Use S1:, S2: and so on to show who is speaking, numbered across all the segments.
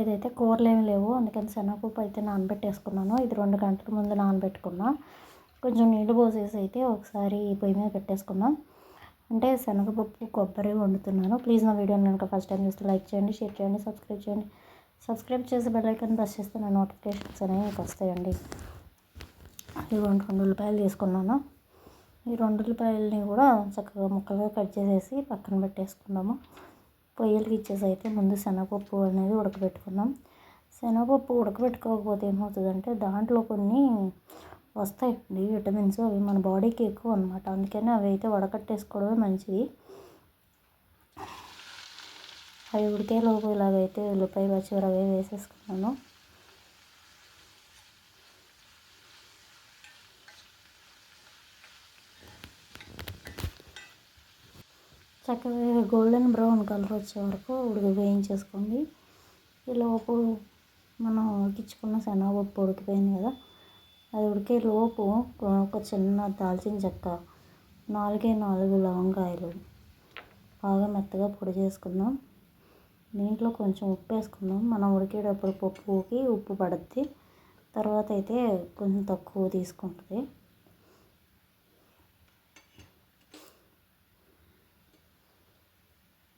S1: ఏదైతే కూరలు ఏమి లేవు అందుకని శనగపప్పు అయితే నానబెట్టేసుకున్నాను. ఇది రెండు గంటల ముందు నానబెట్టుకున్నా. కొంచెం నీళ్ళు పోసేసి అయితే ఒకసారి పొయ్యి మీద పెట్టేసుకున్నాం అంటే శనగపప్పు కొబ్బరి వండుతున్నాను. ప్లీజ్ నా వీడియోని కనుక ఫస్ట్ టైం చూస్తే లైక్ చేయండి షేర్ చేయండి సబ్స్క్రైబ్ చేయండి. సబ్స్క్రైబ్ చేసి బెల్లైకన్ ఐకాన్ ప్రెస్ చేస్తే నా నోటిఫికేషన్స్ అనేవి మీకు వస్తాయండి. ఈ రెండు రెండు ఉల్లిపాయలు తీసుకున్నాను. ఈ రెండు ఉల్లిపాయలని కూడా చక్కగా ముక్కలుగా కట్ చేసేసి పక్కన పెట్టేసుకున్నాము పొయ్యలు ఇచ్చేసి అయితే ముందు శనగపప్పు అనేది ఉడకబెట్టుకున్నాం శనగపప్పు ఉడకబెట్టుకోకపోతే ఏమవుతుందంటే దాంట్లో కొన్ని వస్తాయండి విటమిన్స్ అవి మన బాడీకి ఎక్కువ అనమాట అందుకని అవి అయితే వడకట్టేసుకోవడమే మంచిది. అవి ఉడికేలోపు ఇలాగైతే ఉల్లిపాయ పచ్చివరవే వేసేసుకున్నాను. చక్కగా గోల్డెన్ బ్రౌన్ కలర్ వచ్చే వరకు ఉడికి వేయించేసుకోండి. ఈలోపు మనం ఉడికించుకున్న శనగపప్పు ఉడికిపోయింది కదా అది ఉడికే లోపు ఒక చిన్న దాల్చిన చెక్క నాలుగే నాలుగు లవంగాయలు బాగా మెత్తగా పొడి చేసుకుందాం. దీంట్లో కొంచెం ఉప్పు వేసుకుందాం. మనం ఉడికేటప్పుడు పప్పుకి ఉప్పు పడుద్ది తర్వాత అయితే కొంచెం తక్కువ తీసుకుంటుంది.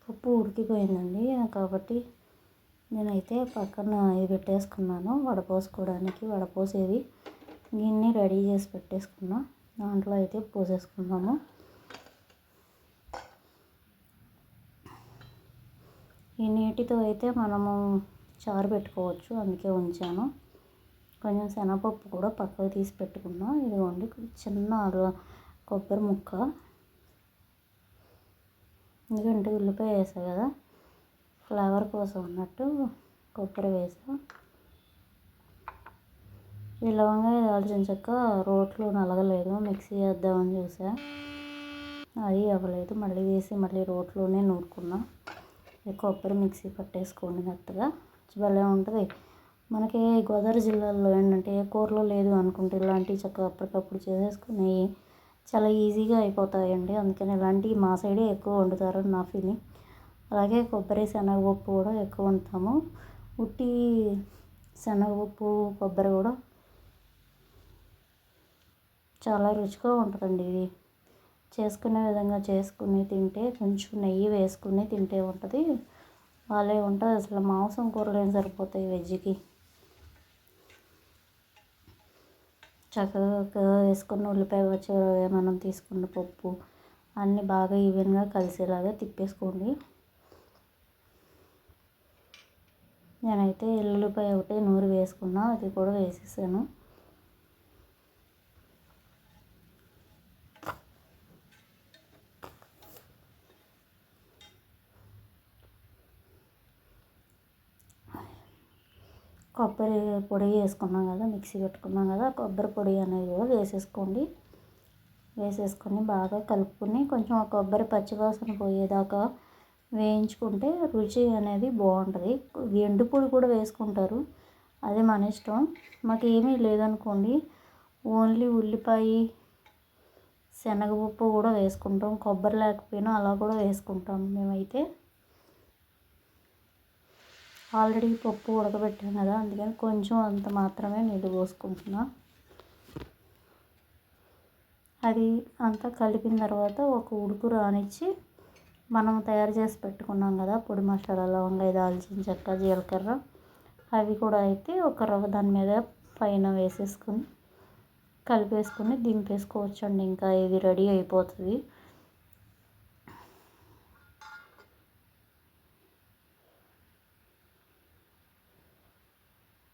S1: పప్పు ఉడికిపోయిందండి. కాబట్టి నేనైతే పక్కన అవి పెట్టేసుకున్నాను. వడపోసుకోవడానికి వడపోసేది గిన్నె రెడీ చేసి పెట్టేసుకున్నా. దాంట్లో అయితే పోసేసుకున్నాము ఈ నీటితో అయితే మనము చారు పెట్టుకోవచ్చు. అందుకే ఉంచాను. కొంచెం శనగపప్పు కూడా పక్కకు తీసి పెట్టుకున్నా. ఇదిగోండి చిన్న కొబ్బరి ముక్క. ఎందుకంటే ఉల్లిపాయ వేసా కదా ఫ్లేవర్ కోసం అన్నట్టు కొబ్బరి వేసా. ఈ లవంగా దాల్చిన చెక్క రోట్లో నలగలేదు మిక్సీ వేద్దామని చూసా. అది అవ్వలేదు మళ్ళీ వేసి మళ్ళీ రోట్లోనే నూరుకున్నా. కొబ్బరి మిక్సీ పట్టేసుకోండి మెత్తగా భలే ఉంటుంది. మనకి గోదావరి జిల్లాలో ఏంటంటే ఏ కూరలో లేదు అనుకుంటే ఇలాంటి చక్కగా అప్పటికప్పుడు చేసేసుకుని చాలా ఈజీగా అయిపోతాయండి. అందుకని ఇలాంటివి మా సైడే ఎక్కువ వండుతారు నా ఫీలింగ్ అలాగే కొబ్బరి శనగపప్పు కూడా ఎక్కువ వండుతాము. ఉట్టి శనగపప్పు కొబ్బరి కూడా చాలా రుచిగా ఉంటుందండి ఇది. చేసుకునే విధంగా చేసుకుని తింటే కొంచెం నెయ్యి వేసుకుని తింటే ఉంటుంది. వాళ్ళే ఉంటుంది అసలు మాంసం కూరలు ఏం సరిపోతాయి వెజ్కి. చక్కగా వేసుకున్న ఉల్లిపాయ వచ్చి మనం తీసుకున్న పప్పు అన్నీ బాగా ఈవెన్గా కలిసేలాగా తిప్పేసుకోండి. నేనైతే ఎల్లుల్లిపాయ ఒకటి నూరి వేసుకున్నా అది కూడా వేసేసాను. కొబ్బరి పొడి వేసుకున్నాం కదా మిక్సీ పెట్టుకున్నాం కదా కొబ్బరి పొడి అనేది కూడా వేసేసుకోండి. వేసేసుకొని బాగా కలుపుకొని కొంచెం ఆ కొబ్బరి పచ్చివాసన పోయేదాకా వేయించుకుంటే రుచి అనేది బాగుంటుంది. ఎండు పొడి కూడా వేసుకుంటారు అది మన ఇష్టం. మాకు ఏమీ లేదనుకోండి ఓన్లీ ఉల్లిపాయ శనగపప్పు కూడా వేసుకుంటాం. కొబ్బరి లేకపోయినా అలా కూడా వేసుకుంటాం. మేమైతే ఆల్రెడీ పప్పు ఉడకబెట్టాను కదా అందుకని కొంచెం అంత మాత్రమే నీళ్ళు పోసుకుంటున్నా. అది అంతా కలిపిన తర్వాత ఒక ఉడుకు రానిచ్చి మనం తయారు చేసి పెట్టుకున్నాం కదా పొడి మసాలా లవంగా దాల్చిన చెక్క జీలకర్ర అవి కూడా అయితే ఒక రవ్వ దాని మీద పైన వేసేసుకొని కలిపేసుకొని దింపేసుకోవచ్చండి. ఇంకా ఇది రెడీ అయిపోతుంది.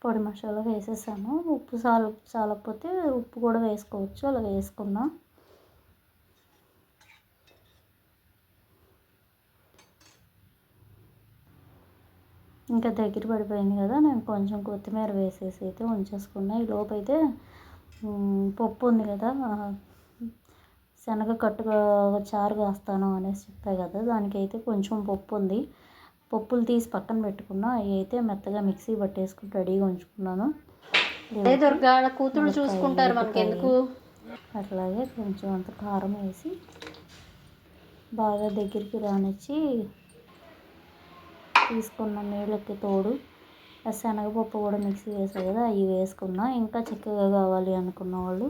S1: పొడి మసాలా వేసేసాను. ఉప్పు చాల చాలకపోతే ఉప్పు కూడా వేసుకోవచ్చు. అలా వేసుకున్నా ఇంకా దగ్గర పడిపోయింది కదా నేను కొంచెం కొత్తిమీర వేసేసి అయితే ఉంచేసుకున్నా. ఈ లోపైతే పప్పు ఉంది కదా శనగ కట్టుగా చారు కాస్తాను అనేసి చెప్పాయి కదా దానికైతే కొంచెం పప్పు ఉంది. పప్పులు తీసి పక్కన పెట్టుకున్నా అవి అయితే మెత్తగా మిక్సీ పట్టేసుకుని రెడీగా ఉంచుకున్నాను.
S2: అదే దుర్గా కూతురు చూసుకుంటారు మనకెందుకు
S1: అట్లాగే కొంచెం అంత కారం వేసి బాగా దగ్గరికి రానిచ్చి తీసుకున్న నీళ్ళకి తోడు శనగపప్పు కూడా మిక్సీ వేసాను కదా అవి వేసుకున్నా. ఇంకా చిక్కగా కావాలి అనుకున్న వాళ్ళు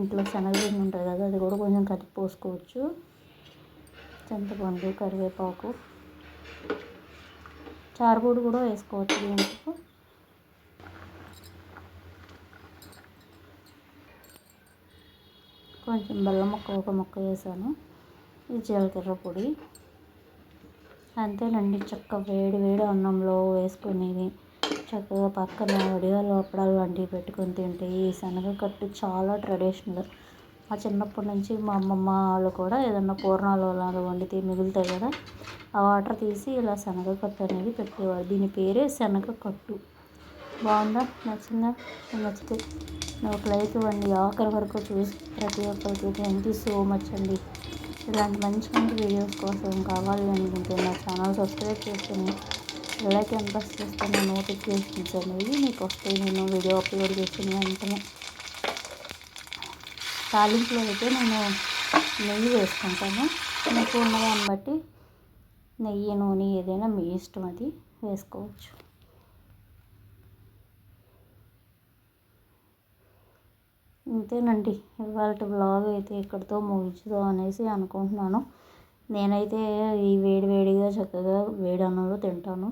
S1: ఇంట్లో శనగపిండి ఉంటుంది కదా అది కూడా కొంచెం కలిపి పోసుకోవచ్చు. చింతపండు కరివేపాకు చారుపొడి కూడా వేసుకోవచ్చు దీంట్లో. కొంచెం బెల్లం ముక్క ఒక ముక్క వేసాను. ఇది జీలకర్ర పొడి. అంతేనండి చక్క వేడి వేడి అన్నంలో వేసుకునేది. చక్కగా పక్కన వడియాలు అప్పడాలు వంటివి పెట్టుకొని తింటే ఈ శనగకట్టు చాలా ట్రెడిషనల్. మా చిన్నప్పటి నుంచి మా అమ్మమ్మ వాళ్ళు కూడా ఏదన్నా పూర్ణాలు అలాగ వండితే మిగులుతాయి కదా ఆ వాటర్ తీసి ఇలా శనగకట్టు అనేది పెట్టేవారు. దీని పేరే శనగకట్టు బాగుందా? నచ్చిందా? నచ్చితే ఒక లైక్ ఇవ్వండి. ఆఖరి వరకు చూసి ప్రతి ఒక్కరికి థ్యాంక్ యూ సో మచ్ అండి. ఇలాంటి మంచి మంచి వీడియోస్ కోసం కావాలి అనుకుంటే నా ఛానల్ సబ్స్క్రైబ్ చేసుకుని లైక్ ఎంత చేస్తే నా నోటిఫికేషన్స్ అనేవి మీకు వస్తాయి. నేను వీడియో అప్లోడ్ చేసిన వెంటనే. తాలింపులో అయితే నేను నెయ్యి వేసుకుంటాను. మీకు ఉన్నదాన్ని బట్టి నెయ్యి నూనె ఏదైనా మీ ఇష్టం అది వేసుకోవచ్చు. అంతేనండి ఇవాళ బ్లాగ్ అయితే ఇక్కడితో ముగించుదాం అనేసి అనుకుంటున్నాను. నేనైతే ఈ వేడి వేడిగా చక్కగా వేడి అన్నంలో తింటాను.